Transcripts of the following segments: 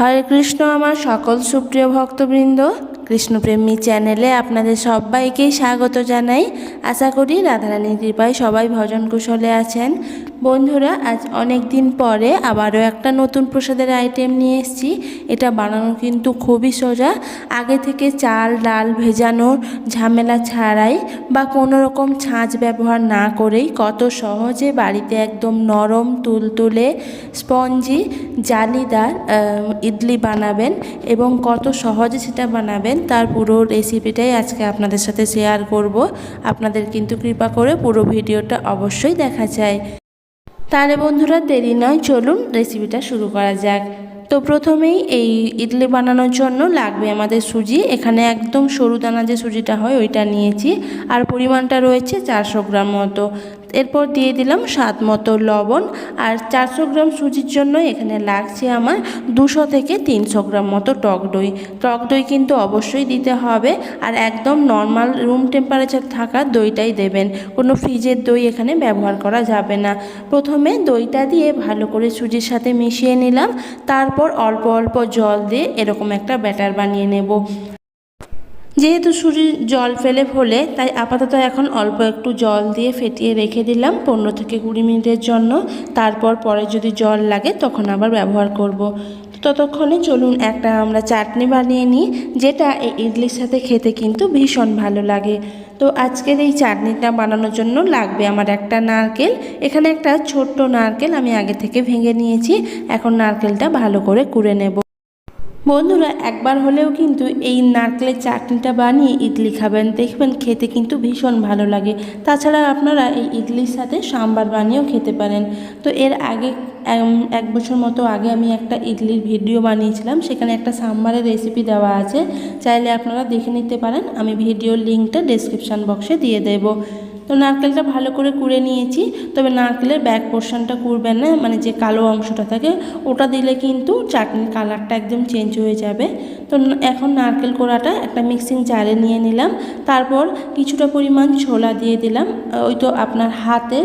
হরে কৃষ্ণ আমার সকল সুপ্রিয় ভক্তবৃন্দ, কৃষ্ণপ্রেমী চ্যানেলে আপনাদের সবাইকেই স্বাগত জানাই। আশা করি রাধারানীর কৃপায় সবাই ভজন কুশলে আছেন। বন্ধুরা, আজ অনেক দিন পরে আবারও একটা নতুন প্রসাদের আইটেম নিয়ে এসেছি। এটা বানানো কিন্তু খুবই সোজা। আগে থেকে চাল, ডাল ভেজানোর ঝামেলা ছাড়াই বা কোনো রকম ছাঁচ ব্যবহার না করেই কত সহজে বাড়িতে একদম নরম, তুলতুলে, স্পঞ্জি, জালিদার ইডলি বানাবেন এবং কত সহজে সেটা বানাবেন তার পুরো রেসিপিটাই আজকে আপনাদের সাথে শেয়ার করব। আপনাদের কিন্তু কৃপা করে পুরো ভিডিওটা অবশ্যই দেখা চাই তাহলে বন্ধুরা, দেরি নয়, চলুন রেসিপিটা শুরু করা যাক। তো প্রথমেই এই ইডলি বানানোর জন্য লাগবে আমাদের সুজি। এখানে একদম সরু দানা যে সুজিটা হয়, ওইটা নিয়েছি। আর পরিমাণটা রয়েছে চারশো গ্রাম মতো। এরপর দিয়ে দিলাম স্বাদ মতো লবণ আর চারশো গ্রাম সুজির জন্য এখানে লাগছে আমার দুশো থেকে তিনশো গ্রাম মতো টক দই। টক দই কিন্তু অবশ্যই দিতে হবে আর একদম নর্মাল রুম টেম্পারেচার থাকা দইটাই দেবেন। কোনো ফ্রিজের দই এখানে ব্যবহার করা যাবে না। প্রথমে দইটা দিয়ে ভালো করে সুজির সাথে মিশিয়ে নিলাম। তারপর অল্প অল্প জল দিয়ে এরকম একটা ব্যাটার বানিয়ে নেব। যেহেতু সুজির জল ফেলে ফলে তাই আপাতত এখন অল্প একটু জল দিয়ে ফেটিয়ে রেখে দিলাম পনেরো থেকে কুড়ি মিনিটের জন্য। তারপর পরে যদি জল লাগে তখন আবার ব্যবহার করব। ততক্ষণে চলুন একটা আমরা চাটনি বানিয়ে নিই, যেটা এই ইডলির সাথে খেতে কিন্তু ভীষণ ভালো লাগে। তো আজকের এই চাটনিটা বানানোর জন্য লাগবে আমার একটা নারকেল। এখানে একটা ছোট্ট নারকেল আমি আগে থেকে ভেঙে নিয়েছি, এখন নারকেলটা ভালো করে কুড়ে নেব। বন্ধুরা, একবার হলেও কিন্তু এই নারকেলের চাটনিটা বানিয়ে ইডলি খাবেন। দেখবেন খেতে কিন্তু ভীষণ ভালো লাগে। তাছাড়া আপনারা এই ইডলির সাথে সাম্বার বানিয়েও খেতে পারেন। তো এর আগে এক বছর মতো আগে আমি একটা ইডলির ভিডিও বানিয়েছিলাম। সেখানে একটা সাম্বারের রেসিপি দেওয়া আছে। চাইলে আপনারা দেখে নিতে পারেন। আমি ভিডিওর লিঙ্কটা ডেসক্রিপশান বক্সে দিয়ে দেবো। তো নারকেলটা ভালো করে কুড়ে নিয়েছি, তবে নারকেলের ব্যাক পোর্শনটা কুড়বেন না মানে যে কালো অংশটা থাকে, ওটা দিলে কিন্তু চাটনির কালারটা একদম চেঞ্জ হয়ে যাবে। তো এখন নারকেল কোড়াটা একটা মিক্সিং জারে নিয়ে নিলাম, তারপর কিছুটা পরিমাণ ছোলা দিয়ে দিলাম ওই তো আপনার হাতে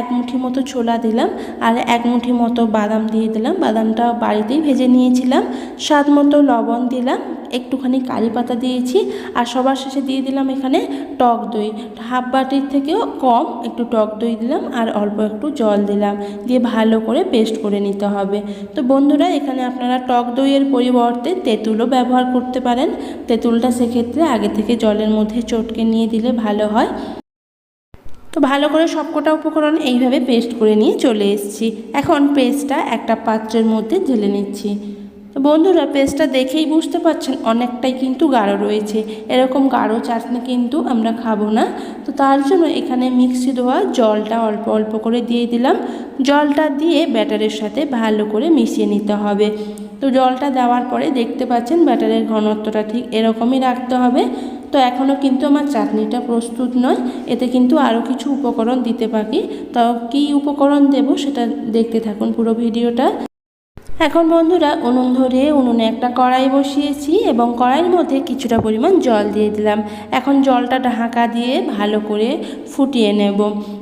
এক মুঠি মতো ছোলা দিলাম, আর এক মুঠি মতো বাদাম দিয়ে দিলাম, বাদামটা বাড়িতেই ভেজে নিয়েছিলাম, স্বাদ মতো লবণ দিলাম, একটুখানি কারি পাতা দিয়েছি, আর সবার শেষে দিয়ে দিলাম এখানে টক দই। হাফ বাটির থেকেও কম একটু টক দই দিলাম আর অল্প একটু জল দিলাম। দিয়ে ভালো করে পেস্ট করে নিতে হবে। তো বন্ধুরা, এখানে আপনারা টক দইয়ের পরিবর্তে তেঁতুলও ব্যবহার করতে পারেন। তেঁতুলটা সেক্ষেত্রে আগে থেকে জলের মধ্যে চটকে নিয়ে দিলে ভালো হয়। তো ভালো করে সবকটা উপকরণ এইভাবে পেস্ট করে নিয়ে চলে এসেছি। এখন পেস্টটা একটা পাত্রের মধ্যে ঢেলে নিচ্ছি। তো বন্ধুরা পেস্টটা দেখেই বুঝতে পারছেন অনেকটাই কিন্তু গাঢ় রয়েছে। এরকম গাঢ় চাটনি কিন্তু আমরা খাব না। তো তার জন্য এখানে মিক্সি দেওয়া জলটা অল্প অল্প করে দিয়ে দিলাম। জলটা দিয়ে ব্যাটারের সাথে ভালো করে মিশিয়ে নিতে হবে। তো জলটা দেওয়ার পরে দেখতে পাচ্ছেন ব্যাটারের ঘনত্বটা ঠিক এরকমই রাখতে হবে। তো এখনও কিন্তু আমার চাটনিটা প্রস্তুত নয়। এতে কিন্তু আরও কিছু উপকরণ দিতে পারি তাও কী উপকরণ দেব সেটা দেখতে থাকুন পুরো ভিডিওটা। এখন বন্ধুরা উনুন ধরে উনুনে একটা কড়াই বসিয়েছি এবং কড়াইয়ের মধ্যে কিছুটা পরিমাণ জল দিয়ে দিলাম। এখন জলটা ঢাকা দিয়ে ভালো করে ফুটিয়ে নেব।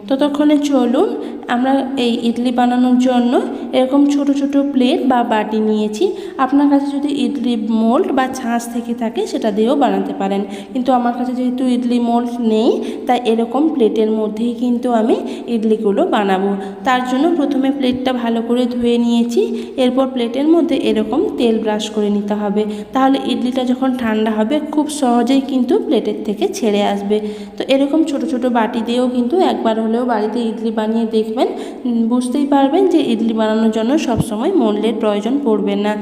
ততক্ষণে চলুন আমরা এই ইডলি বানানোর জন্য এরকম ছোট ছোট প্লেট বা বাটি নিয়েছি। আপনার কাছে যদি ইডলি মোল্ড বা ছাঁচ থেকে থাকে, সেটা দিয়েও বানাতে পারেন। কিন্তু আমার কাছে যেহেতু ইডলি মোল্ড নেই, তাই এরকম প্লেটের মধ্যেই কিন্তু আমি ইডলিগুলো বানাবো। তার জন্য প্রথমে প্লেটটা ভালো করে ধুয়ে নিয়েছি। এরপর প্লেটের মধ্যে এরকম তেল ব্রাশ করে নিতে হবে। তাহলে ইডলিটা যখন ঠান্ডা হবে, খুব সহজেই কিন্তু প্লেটের থেকে ছেড়ে আসবে। তো এরকম ছোট ছোট বাটি দিয়েও কিন্তু একবার হলেও বাড়িতে ইডলি বানিয়ে দেখবেন বুঝতেই পারবেন যে ইডলি বানানোর জন্য সবসময় মোল্ডের প্রয়োজন পড়বে না।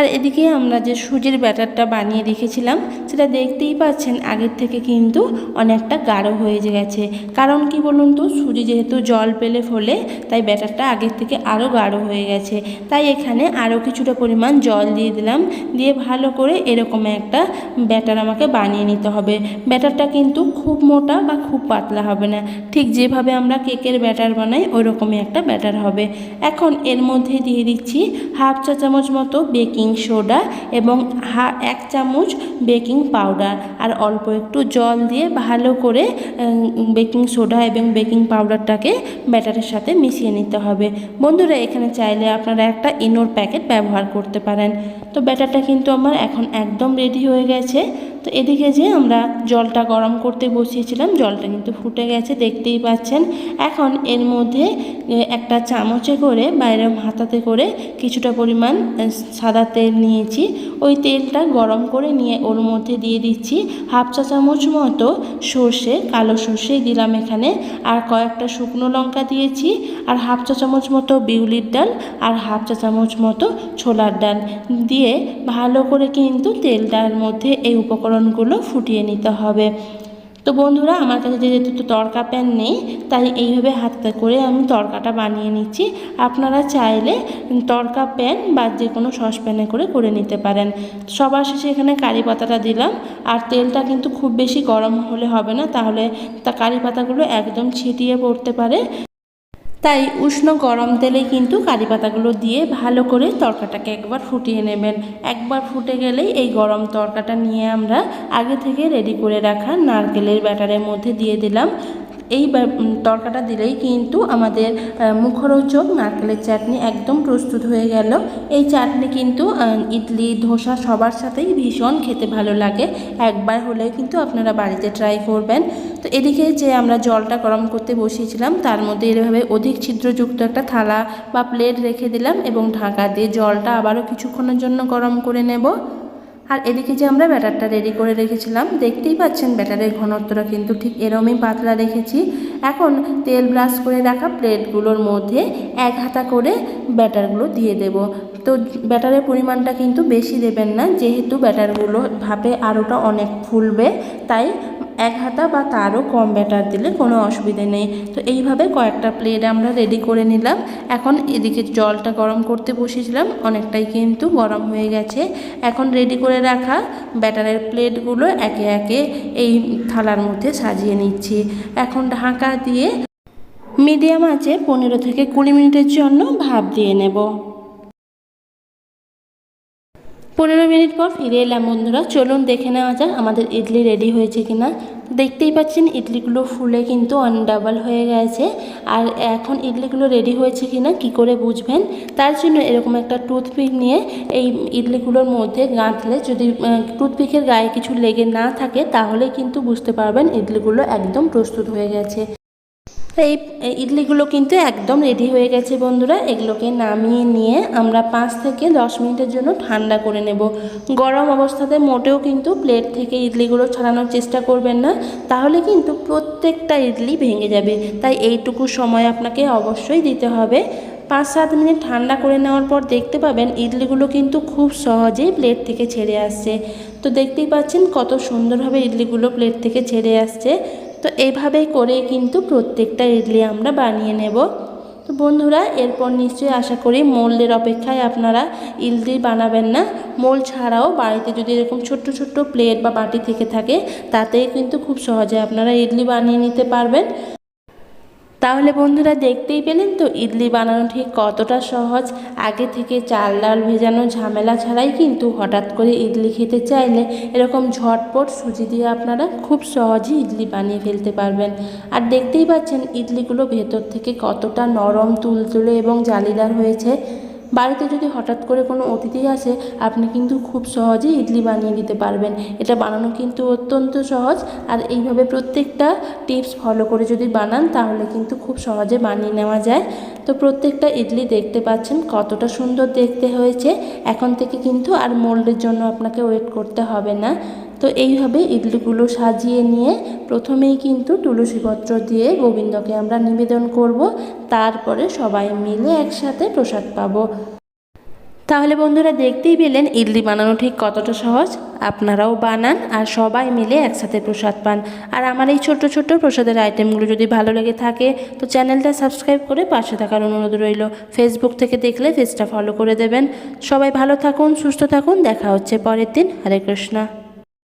আর এদিকে আমরা যে সুজির ব্যাটারটা বানিয়ে রেখেছিলাম, সেটা দেখতেই পাচ্ছেন আগের থেকে কিন্তু অনেকটা গাঢ় হয়ে গেছে। কারণ কি বলুন তো, সুজি যেহেতু জল পেলে ফলে, তাই ব্যাটারটা আগের থেকে আরও গাঢ় হয়ে গেছে। তাই এখানে আরও কিছুটা পরিমাণ জল দিয়ে দিলাম, দিয়ে ভালো করে এরকম একটা ব্যাটার আমাকে বানিয়ে নিতে হবে। ব্যাটারটা কিন্তু খুব মোটা বা খুব পাতলা হবে না। ঠিক যেভাবে আমরা কেকের ব্যাটার বানাই ওই রকমই একটা ব্যাটার হবে। এখন এর মধ্যে দিয়ে দিচ্ছি হাফ চা চামচ মতো বেকিং সোডা এবং এক চামচ বেকিং পাউডার। আর অল্প একটু জল দিয়ে ভালো করে বেকিং সোডা এবং বেকিং পাউডারটাকে ব্যাটারের সাথে মিশিয়ে নিতে হবে। বন্ধুরা, এখানে চাইলে আপনারা একটা ইনোর প্যাকেট ব্যবহার করতে পারেন। তো ব্যাটারটা কিন্তু আমার এখন একদম রেডি হয়ে গেছে। তো এদিকে যে আমরা জলটা গরম করতে বসিয়েছিলাম, জলটা কিন্তু ফুটে গেছে, দেখতেই পাচ্ছেন। এখন এর মধ্যে একটা চামচে করে বাইরে হাতাতে করে কিছুটা পরিমাণ সাদা তেল নিয়েছি। ওই তেলটা গরম করে নিয়ে ওর মধ্যে দিয়ে দিচ্ছি হাফ চা চামচ মতো সর্ষে, কালো সর্ষে দিলাম এখানে। আর কয়েকটা শুকনো লঙ্কা দিয়েছি আর হাফ চা চামচ মতো বিউলির ডাল আর হাফ চা চামচ মতো ছোলার ডাল। দিয়ে ভালো করে কিন্তু তেলটার মধ্যে এই উপকরণগুলো ফুটিয়ে নিতে হবে। তো বন্ধুরা, আমার কাছে যেহেতু তো তড়কা প্যান নেই, তাই এইভাবে হাতে করে আমি তড়কাটা বানিয়ে নিচ্ছি। আপনারা চাইলে তড়কা প্যান বা যে কোনো সসপ্যানে করে করে নিতে পারেন। সবার শেষে এখানে কারি পাতাটা দিলাম। আর তেলটা কিন্তু খুব বেশি গরম হলে হবে না, তাহলে তা কারি পাতাগুলো একদম ছিটিয়ে পড়তে পারে। তাই উষ্ণ গরম তেলে কিন্তু কারি পাতাগুলো দিয়ে ভালো করে তরকাটাকে একবার ফুটিয়ে নেবেন। একবার ফুটে গেলেই এই গরম তরকাটা নিয়ে আমরা আগে থেকে রেডি করে রাখা নারকেলের ব্যাটারের মধ্যে দিয়ে দিলাম। এই তরকাটা দিলেই কিন্তু আমাদের মুখরোচক নারকেলের চাটনি একদম প্রস্তুত হয়ে গেল। এই চাটনি কিন্তু ইডলি, ধোসা সবার সাথেই ভীষণ খেতে ভালো লাগে। একবার হলেও কিন্তু আপনারা বাড়িতে ট্রাই করবেন। তো এদিকে যে আমরা জলটা গরম করতে বসিয়েছিলাম, তার মধ্যে এভাবে অধিক ছিদ্রযুক্ত একটা থালা বা প্লেট রেখে দিলাম এবং ঢাকা দিয়ে জলটা আবারও কিছুক্ষণের জন্য গরম করে নেব। আর এদিকে যে আমরা ব্যাটারটা রেডি করে রেখেছিলাম, দেখতেই পাচ্ছেন ব্যাটারের ঘনত্বটা কিন্তু ঠিক এরমই পাতলা রেখেছি এখন তেল ব্রাশ করে রাখা প্লেটগুলোর মধ্যে এক হাতা করে ব্যাটারগুলো দিয়ে দেব। তো ব্যাটারের পরিমাণটা কিন্তু বেশি দেবেন না, যেহেতু ব্যাটারগুলো ভাপে আরোটা অনেক ফুলবে, তাই এক হাতা বা তারও কম ব্যাটার দিলে কোনো অসুবিধে নেই। তো এইভাবে কয়েকটা প্লেট আমরা রেডি করে নিলাম। এখন এদিকে জলটা গরম করতে বসিয়েছিলাম অনেকটাই কিন্তু গরম হয়ে গেছে। এখন রেডি করে রাখা ব্যাটারের প্লেটগুলো একে একে এই থালার মধ্যে সাজিয়ে নিচ্ছি। এখন ঢাকা দিয়ে মিডিয়াম আছে পনেরো থেকে কুড়ি মিনিটের জন্য ভাপ দিয়ে নেব। পনেরো মিনিট পর ফিরে এলাম বন্ধুরা। চলুন দেখে নেওয়া যাক আমাদের ইডলি রেডি হয়েছে কিনা। দেখতেই পাচ্ছেন, ইডলিগুলো ফুলে কিন্তু অন ডাবল হয়ে গেছে। আর এখন ইডলিগুলো রেডি হয়েছে কিনা, কি করে বুঝবেন? তার জন্য এরকম একটা টুথপিক নিয়ে এই ইডলিগুলোর মধ্যে গাঁথলে যদি টুথপিকের গায়ে কিছু লেগে না থাকে তাহলে কিন্তু বুঝতে পারবেন ইডলিগুলো একদম প্রস্তুত হয়ে গেছে। এই এই ইডলিগুলো কিন্তু একদম রেডি হয়ে গেছে বন্ধুরা। এগুলোকে নামিয়ে নিয়ে আমরা পাঁচ থেকে দশ মিনিটের জন্য ঠান্ডা করে নেব। গরম অবস্থাতে মোটেও কিন্তু প্লেট থেকে ইডলিগুলো ছাড়ানোর চেষ্টা করবেন না। তাহলে কিন্তু প্রত্যেকটা ইডলি ভেঙে যাবে। তাই এইটুকু সময় আপনাকে অবশ্যই দিতে হবে। পাঁচ সাত মিনিট ঠান্ডা করে নেওয়ার পর দেখতে পাবেন ইডলিগুলো কিন্তু খুব সহজেই প্লেট থেকে ছেড়ে আসছে। তো দেখতেই পাচ্ছেন কত সুন্দরভাবে ইডলিগুলো প্লেট থেকে ছেড়ে আসছে। তো এইভাবেই করে কিন্তু প্রত্যেকটা ইডলি আমরা বানিয়ে নেব। তো বন্ধুরা, এরপর নিশ্চয়ই আশা করি মোল্ডের অপেক্ষায় আপনারা ইডলি বানাবেন না। মোল ছাড়াও বাড়িতে যদি এরকম ছোট্ট ছোট্ট প্লেট বা বাটি থেকে থাকে, তাতেই কিন্তু খুব সহজে আপনারা ইডলি বানিয়ে নিতে পারবেন। তাহলে বন্ধুরা দেখতেই পেলেন তো ইডলি বানানো ঠিক কতটা সহজ। আগে থেকে চাল ডাল ভেজানো ঝামেলা ছাড়াই কিন্তু হঠাৎ করে ইডলি খেতে চাইলে এরকম ঝটপট সুজি দিয়ে আপনারা খুব সহজেই ইডলি বানিয়ে ফেলতে পারবেন। আর দেখতেই পাচ্ছেন ইডলিগুলো ভেতর থেকে কতটা নরম, তুলতুলে এবং জালিদার হয়েছে। বাড়িতে যদি হঠাৎ করে কোনো অতিথি আসে, আপনি কিন্তু খুব সহজেই ইডলি বানিয়ে দিতে পারবেন। এটা বানানো কিন্তু অত্যন্ত সহজ। আর এইভাবে প্রত্যেকটা টিপস ফলো করে যদি বানান, তাহলে কিন্তু খুব সহজে বানিয়ে নেওয়া যায়। তো প্রত্যেকটা ইডলি দেখতে পাচ্ছেন কতটা সুন্দর দেখতে হয়েছে। এখন থেকে কিন্তু আর মোল্ডের জন্য আপনাকে ওয়েট করতে হবে না। তো এইভাবে ইডলিগুলো সাজিয়ে নিয়ে প্রথমেই কিন্তু তুলসীপত্র দিয়ে গোবিন্দকে আমরা নিবেদন করব। তারপরে সবাই মিলে একসাথে প্রসাদ পাবো। তাহলে বন্ধুরা দেখতেই পেলেন ইডলি বানানো ঠিক কতটা সহজ। আপনারাও বানান আর সবাই মিলে একসাথে প্রসাদ পান। আর আমার এই ছোট্ট ছোট্ট প্রসাদের আইটেমগুলো যদি ভালো লেগে থাকে, তো চ্যানেলটা সাবস্ক্রাইব করে পাশে থাকার অনুরোধ রইল। ফেসবুক থেকে দেখলে পেজটা ফলো করে দেবেন। সবাই ভালো থাকুন, সুস্থ থাকুন। দেখা হচ্ছে পরের দিন। হরে কৃষ্ণা।